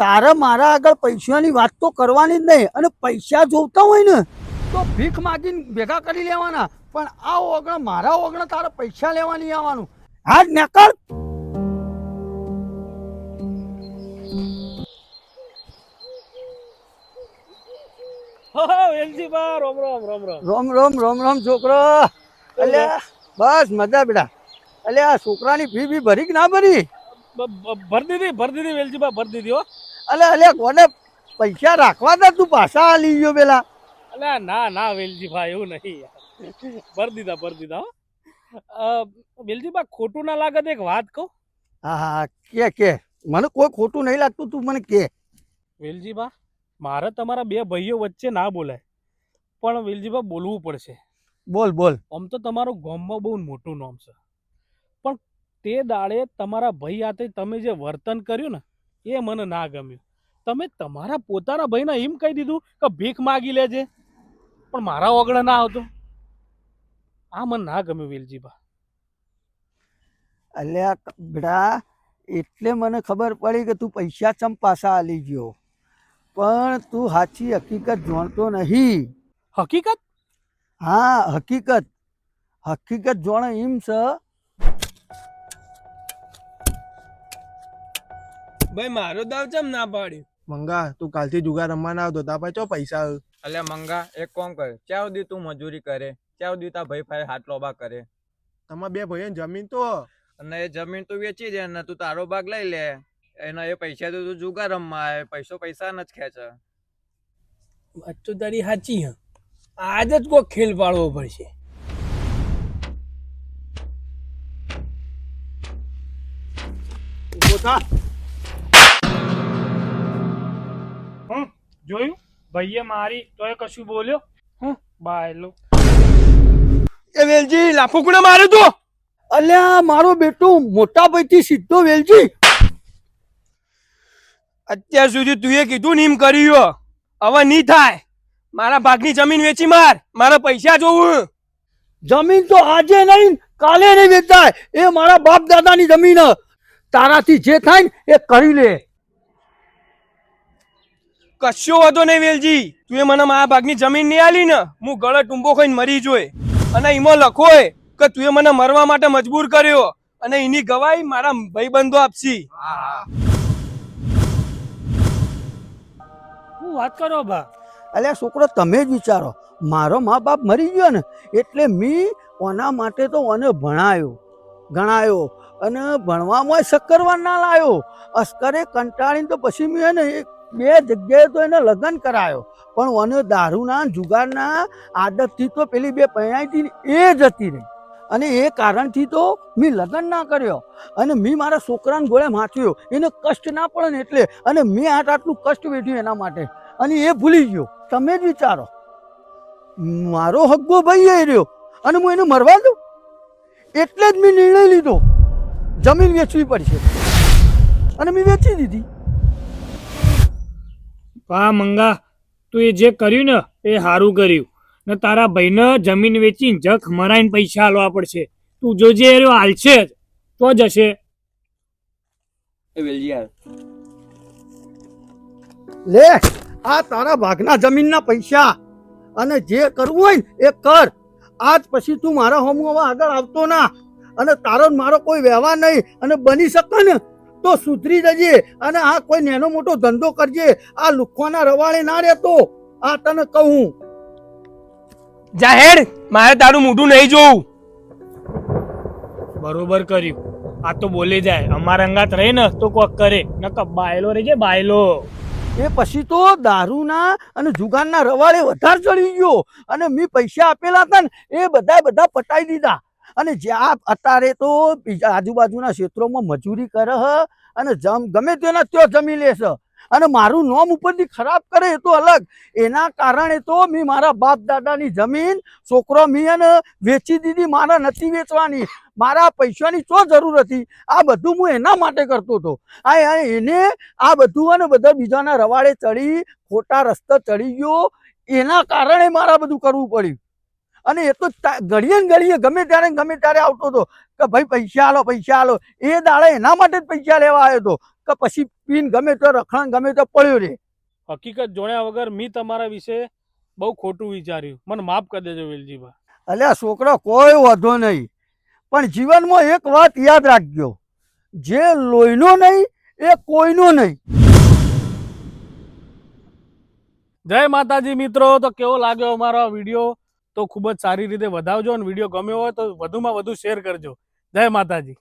તારે મારા આગળ પૈસાની વાત તો કરવાની જ નહીં અને પૈસા જોતા હોય ને તો ભીખ માગીને ભેગા કરી લેવાના. પણ આ ઓગણ મારા ઓગણ તારે પૈસા લેવાની આવવાનું. હા નકર રોમ રોમ રોમ રોમ. રોમ રોમ રોમ રોમ છોકરો. અલ્યા બસ મજા બેટા. અલ્યા આ છોકરાની ફી બી ભરી કે ના ભરી? ભર દીધી ભર દીધી વેલજી ભરી ભર દીધી હો. અલે અલ્યા કોને પૈસા રાખવા તા? તું પાછા આલી ગયો પેલા. અલે ના ના વેલજી ભાઈ એવું નહીં ભર દીધા ભર દીધા હો. અ, વેલજી બા ખોટું ના લાગે એક વાત કહું. હા હા કે કે. મને કોઈ ખોટું નહીં લાગતું તું મને કે. વેલજીભા મારે તમારા બે ભાઈઓ વચ્ચે ના બોલાય. પણ વેલજીભા બોલવું પડશે. બોલ બોલ. આમ તો તમારું ગામમાં બહુ મોટું નામ છે. પણ તે દાડે તમારા ભાઈ હાથે તમે જે વર્તન કર્યું ને એ મને ના ગમ્યું. તમે તમારા પોતાના ભાઈને એમ કહી દીધું કે ભીખ માગી લેજે. પણ મારા ઓગળ ના આવતો. આ મને ના ગમ્યું વેલજીબા અલ્યા બેટા એટલે મને ખબર પડી કે તું પૈસા ચમ પાછા આલી ગયો. પણ તું સાચી હકીકત જાણતો નહીં. હકીકત? હા હકીકત. હકીકત જોણે એમ છે. ભાઈ મારો દાવ ચમ ના પાડ્યું? મંગા તું કાલથી જુગાર રમવાના આવતો તા પછી ચો પૈસા? અલ્યા મંગા એક કોમ કર. ચાવ દી તું મજૂરી કરે? ચાવ દી તા ભાઈ ફાઈ હાથ લોબા કરે? તમારા બે ભાઈ જમીન તો? અને એ જમીન તું વેચી દે ને તું તારો ભાગ લઈ લે. એના એ પૈસા તો તું જુગાર રમવા આવે. પૈસો પૈસા ન જ ખેંચે. વાત તો તારી સાચી હ. આજ જ કોઈ ખેલ પાડવો પડશે. ઊભો જોયું? ભાઈએ મારી, તોય કશું બોલ્યો? હું બાયલો એ વેલજી, લાફો કુણે માર્યો તો? અલ્યા, મારો બેટો મોટા ભાઈથી સીધો વેલજી. અત્યાર સુધી તું એ કીધું નીમ કર્યું હવે નહીં થાય. મારા ભાગની જમીન વેચી માર. મારા પૈસા જોવું જમીન તો આજે નહીં, કાલે નહીં વેચાય. એ મારા બાપ દાદાની જમીન. તારાથી જે થાય ને એ કરી લે. કશો વાંધો નહીં વેલજી. તું એ મને મારા ભાગની જમીન નહીં આલી ને હું ગળે ટૂંબો ખાઈને મરી જોય. અને એમાં લખોય કે તું એ મને મરવા માટે મજબૂર કર્યો અને એની ગવાહી મારા ભાઈબંધો આપશી. હું વાત કરો બા? અલ્યા છોકરો તમે જ વિચારો. મારો મા બાપ મરી ગયો ને એટલે મી ઓના માટે તો ઓને ભણાયો ગણાયો. અને ભણવામાં શક્કરવા ના લાયો. અસ્કરે કંટાળીને તો પછી મેં એને એક બે જગ્યાએ તો એને લગ્ન કરાયો. પણ ઓને દારૂના જુગારના આદતથી તો પેલી બે પૈણાઈથી ને એ જ હતી રહી. અને એ કારણથી તો મેં લગ્ન ના કર્યો. અને મેં મારા છોકરાને ગોળે માથ્યો. એને કષ્ટ ના પડે ને એટલે. અને મેં આટ આટલું કષ્ટ વેઠ્યું એના માટે. અને એ ભૂલી ગયો. તમે જ વિચારો. મારો હગ્ગો ભાઈ એ રહ્યો. અને હું એને મરવા દઉં? એટલે જ મેં નિર્ણય લીધો. જમીન વેચવી પડશે. અને મેં વેચી દીધી. પા મંગા તું એ જે કર્યું ને એ સારું કર્યું. ને તારા ભાઈને જમીન વેચીને જખ મરાઈને પૈસા આલવા પડશે. તું જોજે એ હાલશે જ. તો જ હશે. એ વેલજી યાર લે આ તારા ભાગના જમીનના પૈસા. અને જે કરવું હોય ને એ કર. આજ પછી તું મારા હોમ હવે આગળ આવતો ના. અને તારો મારો કોઈ વ્યવહાર નહીં. અને બની શકે ને તો સુધરી જજે અને આ કોઈ નાનો મોટો ધંધો કરજે. આ લુખવાના રવાળે ના રહેતો. આ તને કહું. જાહેર મારે તારું મોઢું નહીં જોવું. બરોબર કર્યું. આ તો બોલે જાય. અમારા અંગાત રહે ને તો કોક કરે. નક બાયલો રહેજે બાયલો. એ પછી તો દારૂના અને જુગારના રવાડે વધારે ચડી ગયો. અને મેં પૈસા આપેલા હતા ને એ બધા બધા પટાઈ દીધા. અને જ્યાં અત્યારે તો બીજા આજુબાજુના ક્ષેત્રોમાં મજૂરી કરે અને જમ ગમે તેના ત્યાં જમી લેશ અને મારું નોમ ઉપરથી ખરાબ કરે એ તો અલગ. એના કારણે તો મેં મારા બાપ દાદાની જમીન, છોકરો મેં વેચી દીધી, મારા નથી વેચવાની. મારા પૈસાની શું જરૂર હતી? આ બધું હું એના માટે કરતો હતો. આ એને આ બધું અને બધા બીજાના રવાડે ચડી, ખોટા રસ્તા ચડી ગયો. એના કારણે મારા બધું કરવું પડ્યું. અને એ તો ઘડીએ ને ઘડીએ ગમે ત્યારે ગમે ત્યારે આવતો હતો કે ભાઈ પૈસા આલો પૈસા આલો. એ દાડે એના માટે જ પૈસા લેવા આવ્યો હતો કે પછી પીન ગમે તો રખણ ગમે તો પડ્યો રે. હકીકત જોણ્યા વગર મેં તમારા વિશે બહુ ખોટું વિચાર્યું. મને માફ કરી દેજો વેલજીભા. અલ્યા છોકરો કોઈ વધો નહીં. પણ જીવનમાં એક વાત યાદ રાખજો. જે લોહીનો નહીં એ કોઈનો નહીં. જય માતાજી મિત્રો. તો કેવો લાગ્યો અમારો વીડિયો? તો ખૂબ જ સારી રીતે વધાવજો અને વીડિયો ગમ્યો હોય તો વધુમાં વધુ શેર કરજો. જય માતાજી.